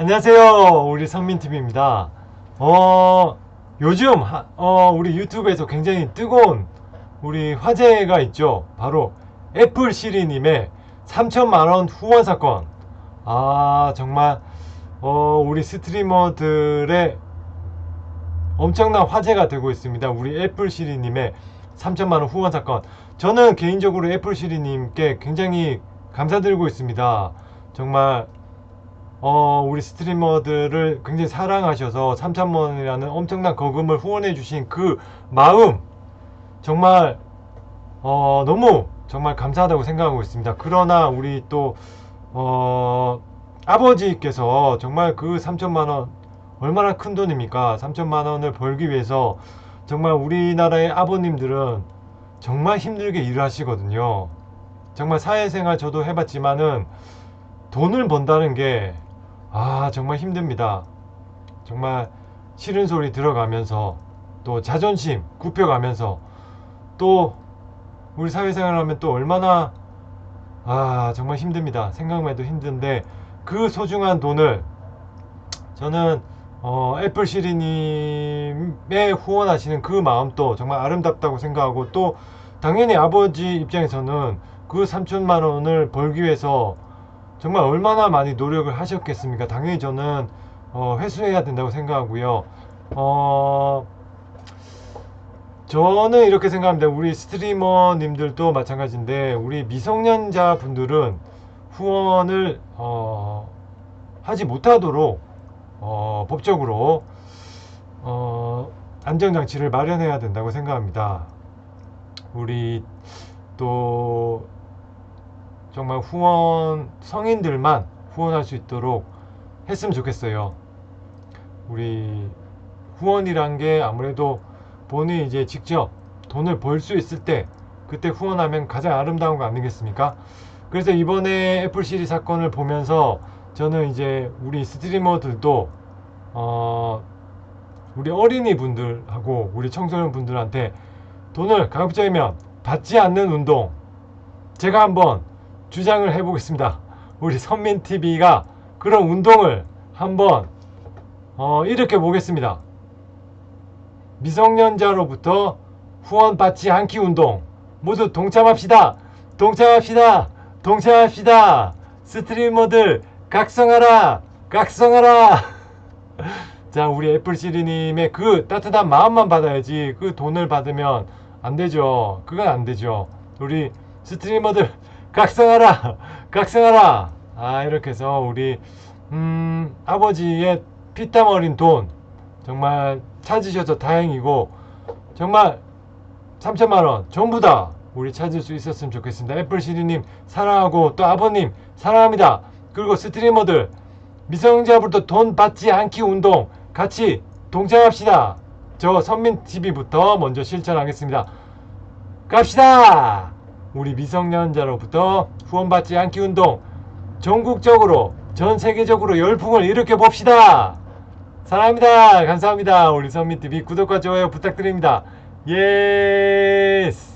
안녕하세요. 우리 선민TV입니다. 어, 요즘, 하- 어, 우리 유튜브에서 굉장히 뜨거운 우리 화제가 있죠. 바로 애플 시리님의 3천만원 후원 사건. 아, 정말, 어, 우리 스트리머들의 엄청난 화제가 되고 있습니다. 우리 애플 시리님의 3천만원 후원 사건. 저는 개인적으로 애플 시리님께 굉장히 감사드리고 있습니다. 정말 어, 우리 스트리머들을 굉장히 사랑하셔서 3천만 원이라는 엄청난 거금을 후원해 주신 그 마음 정말 어, 너무 정말 감사하다고 생각하고 있습니다. 그러나 우리 또 어, 아버지께서 정말 그 3천만 원 얼마나 큰 돈입니까? 3천만 원을 벌기 위해서 정말 우리나라의 아버님들은 정말 힘들게 일을 하시거든요. 정말 사회생활 저도 해봤지만은 돈을 번다는 게 아, 정말 힘듭니다. 정말 싫은 소리 들어가면서 또 자존심 굽혀가면서 또 우리 사회생활 하면 또 얼마나 아, 정말 힘듭니다. 생각만 해도 힘든데 그 소중한 돈을 저는 어, 애플 시리님의 후원하시는 그 마음도 정말 아름답다고 생각하고 또 당연히 아버지 입장에서는 그 3천만 원을 벌기 위해서 정말 얼마나 많이 노력을 하셨겠습니까? 당연히 저는 어, 회수해야 된다고 생각하고요. 어, 저는 이렇게 생각합니다. 우리 스트리머님들도 마찬가지인데 우리 미성년자 분들은 후원을 어, 하지 못하도록 어, 법적으로 어, 안전장치를 마련해야 된다고 생각합니다. 우리 또 정말 후원 성인들만 후원할 수 있도록 했으면 좋겠어요. 우리 후원이란 게 아무래도 본인이 이제 직접 돈을 벌 수 있을 때 그때 후원하면 가장 아름다운 거 아니겠습니까? 그래서 이번에 애플 시리 사건을 보면서 저는 이제 우리 스트리머들도 어 우리 어린이 분들하고 우리 청소년 분들한테 돈을 가급적이면 받지 않는 운동 제가 한번 주장을 해보겠습니다. 우리 선민TV가 그런 운동을 한번 어, 일으켜 보겠습니다. 미성년자로부터 후원받지 않기 운동 모두 동참합시다. 동참합시다. 동참합시다. 스트리머들 각성하라. 각성하라. 자, 우리 애플 시리님의 그 따뜻한 마음만 받아야지 그 돈을 받으면 안 되죠. 그건 안 되죠. 우리 스트리머들 각성하라. 각성하라. 아, 이렇게 해서 우리 음, 아버지의 피땀 어린 돈 정말 찾으셔서 다행이고 정말 3천만 원 전부 다 우리 찾을 수 있었으면 좋겠습니다. 애플 시리님 사랑하고 또 아버님 사랑합니다. 그리고 스트리머들 미성년자부터 돈 받지 않기 운동 같이 동참합시다. 저 선민 TV부터 먼저 실천하겠습니다. 갑시다. 우리 미성년자로부터 후원받지 않기 운동 전국적으로 전 세계적으로 열풍을 일으켜 봅시다. 사랑합니다. 감사합니다. 우리 선민 TV 구독과 좋아요 부탁드립니다. 예스.